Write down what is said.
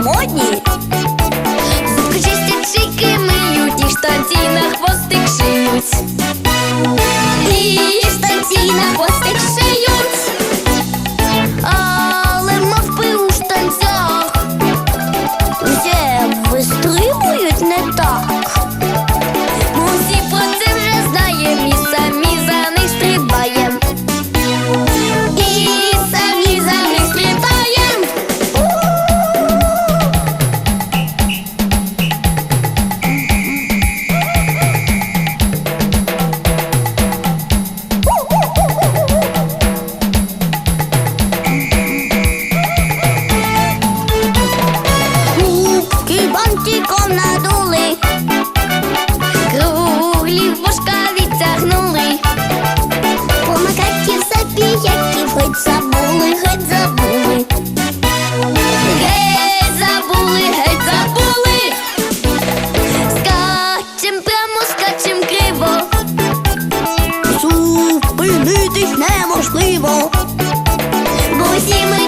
модні. Зубки чистять, шийки миють, і штанці на хвостик шиють. І штанці на хвостик хвостиком надули, круглі вушка відтягнули, по макаків забіяків хоть забули, геть забули. Геть забули, геть забули, скачем прямо, скачем криво, зупинитись неможливо, бо всі ми